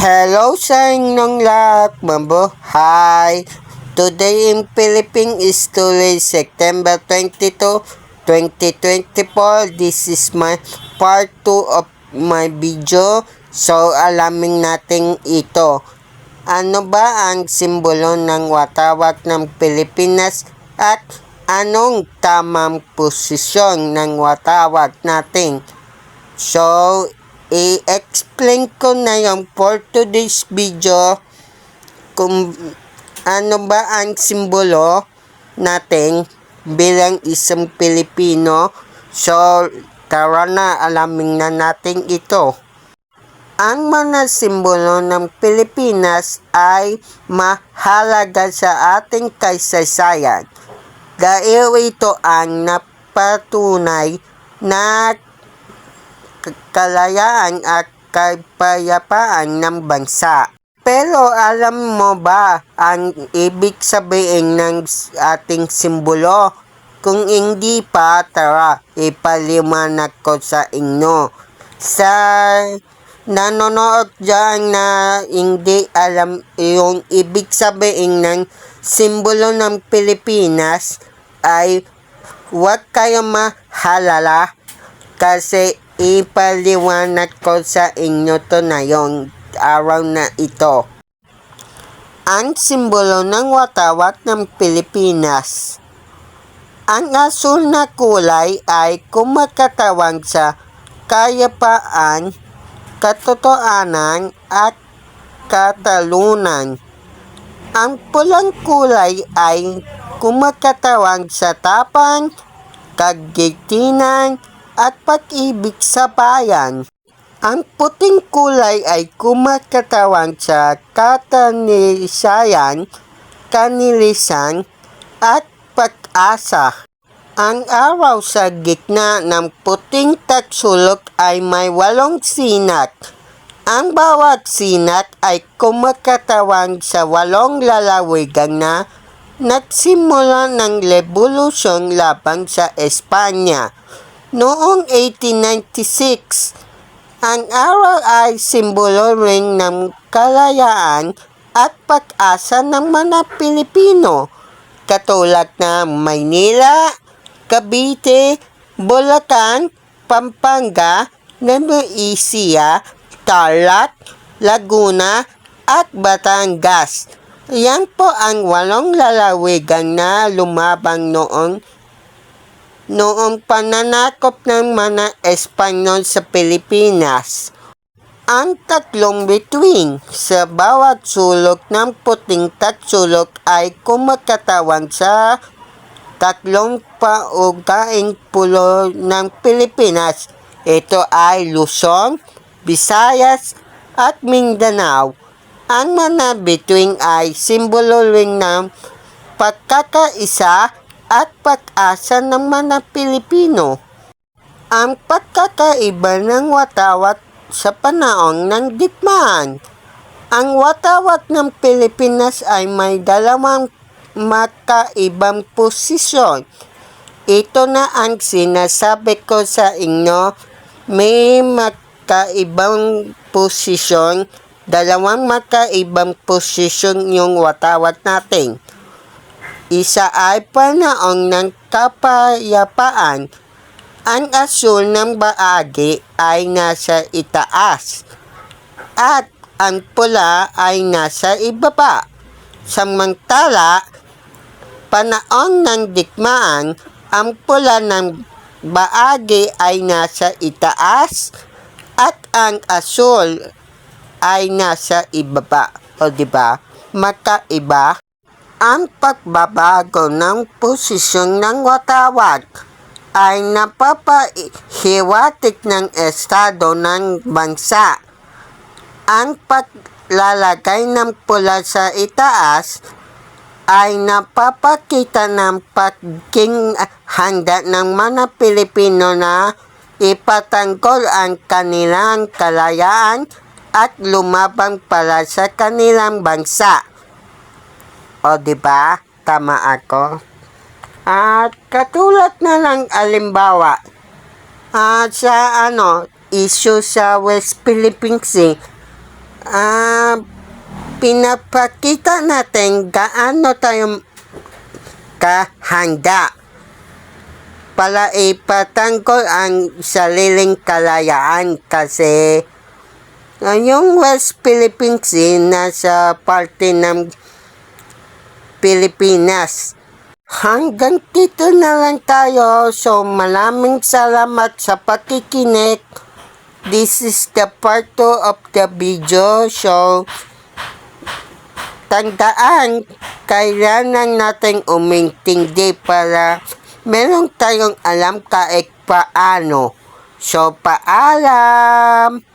Hello sa inyong lahat, mabuhay! Today in Philippines is today September 22, 2024. This is my part 2 of my video. So, alamin natin ito. Ano ba ang simbolo ng watawat ng Pilipinas at anong tamang posisyon ng watawat natin? So, i-explain ko na yung for today's video kung ano ba ang simbolo natin bilang isang Pilipino. So, tara na, alamin na natin ito. Ang mga simbolo ng Pilipinas ay mahalaga sa ating kaysaysayan dahil ito ang napatunay na kalayaan at kapayapaan ng bansa. Pero alam mo ba ang ibig sabihin ng ating simbolo? Kung hindi pa, tara, ipaliwanag ko sa inyo. Sa nanonood dyan na hindi alam yung ibig sabihin ng simbolo ng Pilipinas ay huwag kayo mahalala kasi ipaliwanag ko sa inyo to na yung araw na ito. Ang simbolo ng watawat ng Pilipinas. Ang asul na kulay ay kumakatawag sa kayapaan, katotohanan at katalunan. Ang pulang kulay ay kumakatawag sa tapang, kagitinan, at pag-ibig sa bayan. Ang puting kulay ay kumakatawag sa katanisayan, kanilisan, at pag-asa. Ang araw sa gitna ng puting taksulok ay may walong sinat. Ang bawat sinat ay kumakatawag sa walong lalawigan na nagsimula ng revolusyon laban sa Espanya. Noong 1896, ang araw ay simbolo rin ng kalayaan at pag-asa ng mga Pilipino, katulad ng Maynila, Cavite, Bulacan, Pampanga, Nueva Tarlac, Laguna, at Batangas. Yan po ang walong lalawigan na lumabang noon noong pananakop ng mga Espanyol sa Pilipinas. Ang tatlong bituin sa bawat sulok ng puting taksulok ay kumakatawag sa tatlong paugaing pulo ng Pilipinas. Ito ay Luzon, Visayas, at Mindanao. Ang mga bituin ay simbolo rin ng pagkakaisa at pag-asa ng mga Pilipino. Ang pagkakaiba ng watawat sa panahon ng digmaan. Ang watawat ng Pilipinas ay may dalawang makaibang posisyon. Ito na ang sinasabi ko sa inyo. May makaibang posisyon, dalawang makaibang posisyon yung watawat natin. Isa ay panahon ng kapayapaan. Ang asul ng baagi ay nasa itaas at ang pula ay nasa ibaba. Samantala, panahon ng digmaan, ang pula ng baagi ay nasa itaas at ang asul ay nasa ibaba. O di ba? Makaiba ang pagbabago ng posisyon ng watawat ay napapahiwatig ng estado ng bansa. Ang paglalagay ng pula sa itaas ay napapakita ng pagking handa ng mga Pilipino na ipatanggol ang kanilang kalayaan at lumabang para sa kanilang bansa. O, di ba? Tama ako. At katulad na lang alimbawa, at sa ano, issue sa West Philippine Sea, ah, pinapakita natin gaano tayo kahanda para ipatanggol ang sariling kalayaan kasi uh, yung West Philippine Sea nasa parte ng Pilipinas. Hanggang dito na lang tayo. So maraming salamat sa pakikinig. This is the part 2 of the video. So tandaan, kailangan natin umintindi para meron tayong alam kahit paano. So, paalam!